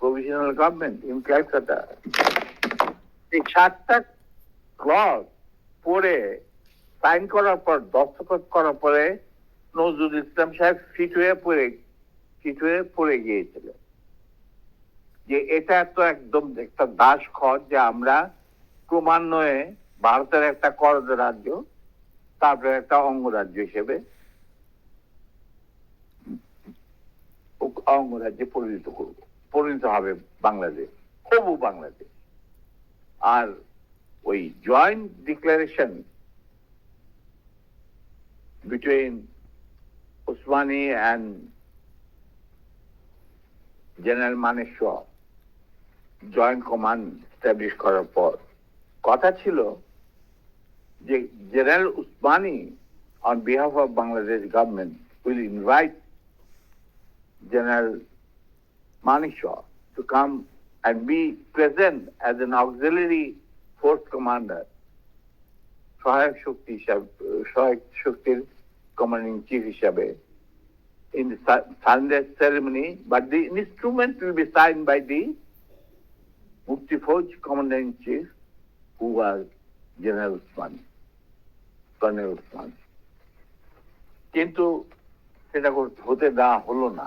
provisional government in Calcutta. এই সাতটা clause পড়ে সাইন করার পর, দস্তখত করার পরে নজরুল ইসলাম সাহেব ফিট হয়ে পড়ে ফিট হয়ে পড়ে গিয়েছিল যে এটা তো একদম একটা দাস খত যে আমরা ক্রমান্বয়ে ভারতের একটা করদ রাজ্য, তারপরে একটা অঙ্গরাজ্য হিসেবে অঙ্গরাজ্যে পরিণত করব পরিণত হবে বাংলাদেশ হবু বাংলাদেশ। আর ওই joint declaration between Osmani and general Maneshwar joint command establish করার পর, কথা ছিল যে general Osmani on behalf of Bangladesh government will invite General Manishaw to come and be present as an auxiliary force commander, সহায়ক শক্তি হিসাবে সহায়ক শক্তির commanding chief in the surrender ceremony, but the instrument will be signed by the Mukti Fauj commander in chief, who was General Usman, Colonel Usman. কিন্তু সেটা হতে দেওয়া হলো না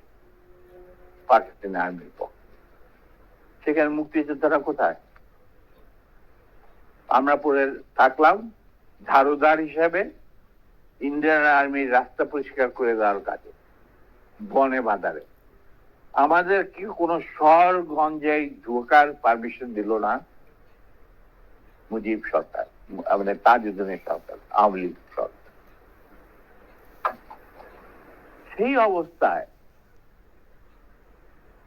পাকিস্তানি আর্মির পক্ষে সেখানে মুক্তিযোদ্ধারা কোথায়? আমরা পরে থাকলাম, ঝাড়ুদার হিসাবে, ইন্ডিয়ান আর্মির রাস্তা পরিষ্কার করে দেওয়ার কাজে, বনে বাজারে আমাদের কি কোনো শহর গঞ্জে ঢোকার পারমিশন দিল না? মুজিব সরকার আমাদের তাজউদ্দিনের সরকার, আওয়ামী লীগ সরকার। সেই অবস্থায়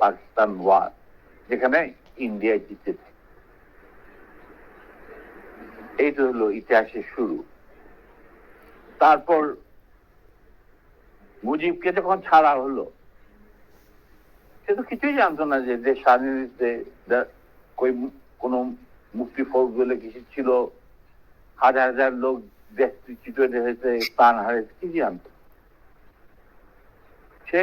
Pakistan war যেখানে ইন্ডিয়া জিতেছে। এই তো হলো ইতিহাসের শুরু। তারপর মুজিবকে যখন ছাড়া হলো, সে তো কিছুই জানতো না যে দেশ স্বাধীনতে কই কোন মুক্তি ফৌজ বলে কিছু ছিল, হাজার হাজার লোক দেশ চিটে হয়েছে, প্রাণ হারিয়েছে কি জানতো সে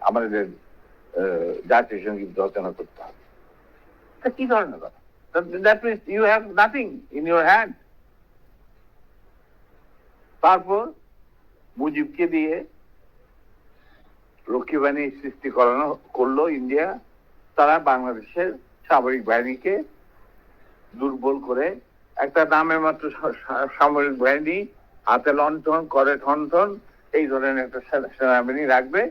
আমাদের আহ, জাতীয় সংগীত রচনা করতে হবে কি ধরনের কথা? তারপর মুজিবকে দিয়ে লক্ষ্মী বাহিনী সৃষ্টি করানো করল ইন্ডিয়া। তারা বাংলাদেশের সামরিক বাহিনীকে দুর্বল করে একটা নামের মাত্র সামরিক বাহিনী হাতে লন্ঠন করে ঠনঠন এই ধরনের একটা সেনা- সেনাবাহিনী রাখবে।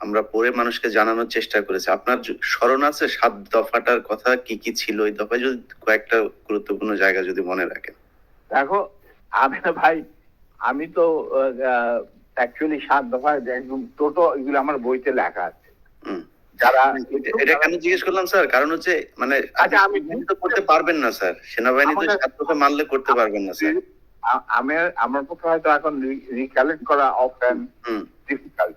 আমরা পড়ে মানুষকে জানানোর চেষ্টা করেছি। আপনার স্মরণ আছে? সাত দফাটার কথা কি কি ছিল ওই দফায়? যদি কয়েকটা গুরুত্বপূর্ণ জায়গা যদি মনে রাখেন। দেখো আমি ভাই আমি তো অ্যাকচুয়ালি সাত দফা একদম টোটো এগুলো আমার বইতে লেখা আছে। যারা এটা- কেন জিজ্ঞেস করলাম স্যার? কারণ হচ্ছে মানে আচ্ছা, আমি- তো করতে পারবেন না স্যার। সেনাবাহিনী তো সাত দফা মানলে করতে পারবেন না স্যার। আমি আমার পক্ষে হয়তো এখন রিকালেক্ট করা অফ অ্যান্ড ডিফিকাল্ট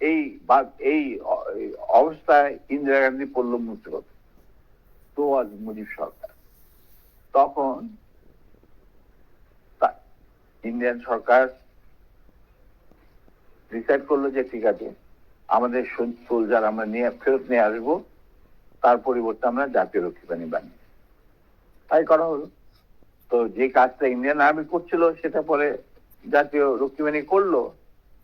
এই এই অবস্থায় ইন্দিরা গান্ধী পড়ল মুসিবত তো আজ মুজিব সরকার। তখন ইন্ডিয়ান সরকার ডিসাইড করল যে, ঠিক আছে, আমাদের সোলজার আমরা নিয়ে ফেরত নিয়ে আসব। তার পরিবর্তে আমরা জাতীয় রক্ষী বাহিনী বানিয়ে তাই করা হলো। তো যে কাজটা ইন্ডিয়ান আর্মি করছিল, সেটা পরে জাতীয় রক্ষী করল।